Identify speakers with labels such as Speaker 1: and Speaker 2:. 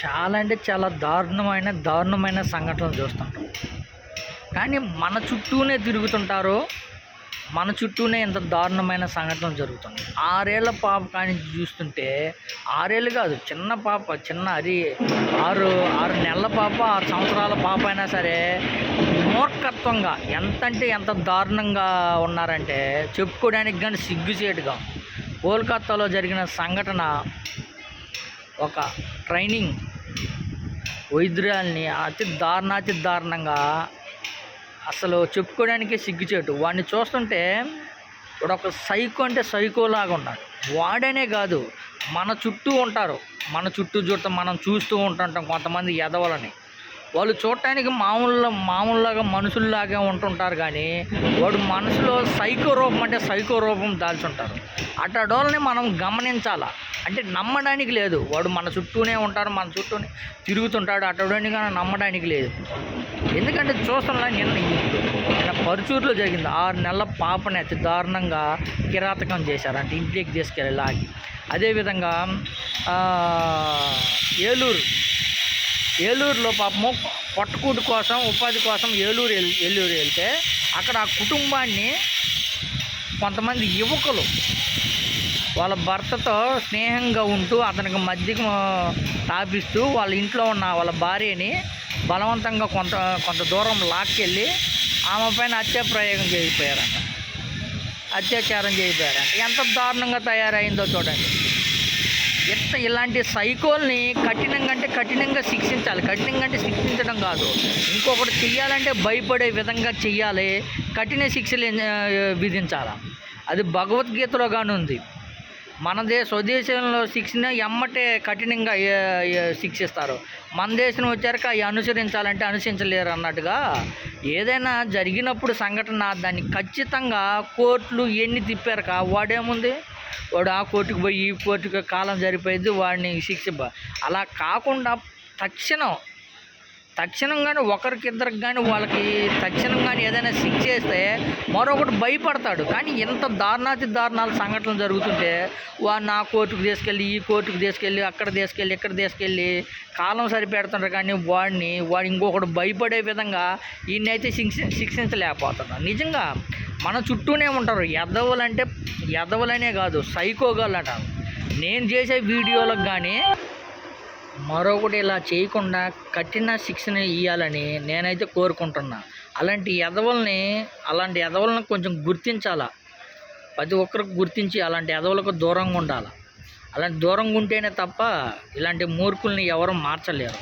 Speaker 1: చాలా అంటే చాలా దారుణమైన దారుణమైన సంఘటనలు చూస్తుంటాం. కానీ మన చుట్టూనే తిరుగుతుంటారు మన చుట్టూనే ఇంత దారుణమైన సంఘటనలు జరుగుతుంది ఆరేళ్ళ పాప కానీ చూస్తుంటే ఆరేళ్ళు కాదు చిన్న పాప చిన్న అది ఆరు ఆరు నెలల పాప ఆరు సంవత్సరాల పాప అయినా సరే మూర్ఖత్వంగా ఎంత అంటే ఎంత దారుణంగా ఉన్నారంటే చెప్పుకోవడానికి కానీ సిగ్గుచేటుగా కోల్కత్తాలో జరిగిన సంఘటన ఒక ట్రైనింగ్ వైద్యురాల్ని అతి దారుణాతి దారుణంగా అసలు చెప్పుకోవడానికి సిగ్గుచేటు. వాడిని చూస్తుంటే ఇప్పుడు ఒక సైకో అంటే సైకోలాగా ఉన్నాడు. వాడనే కాదు మన చుట్టూ ఉంటారు. మన చుట్టూ చూడటం మనం చూస్తూ ఉంటుంటాం కొంతమంది ఎదవలని వాళ్ళు చూడటానికి మామూలు మామూలులాగా మనుషుల్లాగా ఉంటుంటారు కానీ వాడు మనసులో సైకో రూపం అంటే సైకో రూపం దాల్చుంటారు అట్టడోళ్ళని మనం గమనించాలా. అంటే నమ్మడానికి లేదు. వాడు మన చుట్టూనే ఉంటారు మన చుట్టూనే తిరుగుతుంటాడు అట్టడోని కానీ నమ్మడానికి లేదు. ఎందుకంటే చూస్తున్నా నిన్న నిన్న పరుచూరులో జరిగింది. ఆరు నెలల పాపని అతి దారుణంగా కిరాతకం చేశారు. అంటే ఇంటికి తీసుకెళ్ళి లాగి. అదేవిధంగా ఏలూరు ఏలూరులో పాపము పొట్టకూటి కోసం ఉపాధి కోసం ఏలూరు ఏలూరు వెళ్తే అక్కడ ఆ కుటుంబాన్ని కొంతమంది యువకులు వాళ్ళ భర్తతో స్నేహంగా ఉంటూ అతనికి మధ్యకు తాపిస్తూ వాళ్ళ ఇంట్లో ఉన్న వాళ్ళ భార్యని బలవంతంగా కొంత కొంత దూరం లాక్కెళ్ళి ఆమె పైన హత్యాప్రయోగం చేయిపోయారంట. అత్యాచారం చేయిపోయారంట. ఎంత దారుణంగా తయారైందో చూడండి. ఎంత ఇలాంటి సైకోల్ని కఠినంగా అంటే కఠినంగా శిక్షించాలి. కఠినంగా అంటే శిక్షించడం కాదు. ఇంకొకటి చెయ్యాలంటే భయపడే విధంగా చెయ్యాలి. కఠిన శిక్షలు విధించాలి. అది భగవద్గీతలో కానీ ఉంది. మన దేశ స్వదేశంలో శిక్షణ ఎమ్మటే కఠినంగా శిక్షిస్తారు. మన దేశం వచ్చాక అవి అనుసరించాలంటే అనుసరించలేరు అన్నట్టుగా ఏదైనా జరిగినప్పుడు సంఘటన దాన్ని ఖచ్చితంగా కోర్టులు ఎన్ని తిప్పారు కా వాడేముంది? వాడు ఆ కోర్టుకు పోయి ఈ కోర్టుకు కాలం సరిపోయింది వాడిని శిక్ష అలా కాకుండా తక్షణం తక్షణం కానీ ఒకరికి ఇద్దరికి కానీ వాళ్ళకి తక్షణం కానీ ఏదైనా శిక్ష చేస్తే మరొకటి భయపడతాడు. కానీ ఇంత దారుణాతి దారుణాలు సంఘటనలు జరుగుతుంటే వాడిని ఆ కోర్టుకు తీసుకెళ్ళి ఈ కోర్టుకు తీసుకెళ్ళి అక్కడ తీసుకెళ్ళి ఇక్కడ తీసుకెళ్ళి కాలం సరిపెడుతుంటారు. కానీ వాడిని వాడు ఇంకొకటి భయపడే విధంగా ఈయనైతే శిక్ష శిక్షించలేకపోతున్నాడు. నిజంగా మన చుట్టూనే ఉంటారు. ఎదవలంటే ఎదవలనే కాదు సైకోగాళ్ళు అంటారు నేను చేసే వీడియోలకు కానీ మరొకటి ఇలా చేయకుండా కఠిన శిక్షణ ఇవ్వాలని నేనైతే కోరుకుంటున్నా. అలాంటి ఎదవల్ని అలాంటి ఎదవలను కొంచెం గుర్తించాలా? ప్రతి ఒక్కరికి గుర్తించి అలాంటి ఎదవలకు దూరంగా ఉండాలి? అలాంటి దూరంగా ఉంటేనే తప్ప ఇలాంటి మూర్ఖుల్ని ఎవరు మార్చలేరు.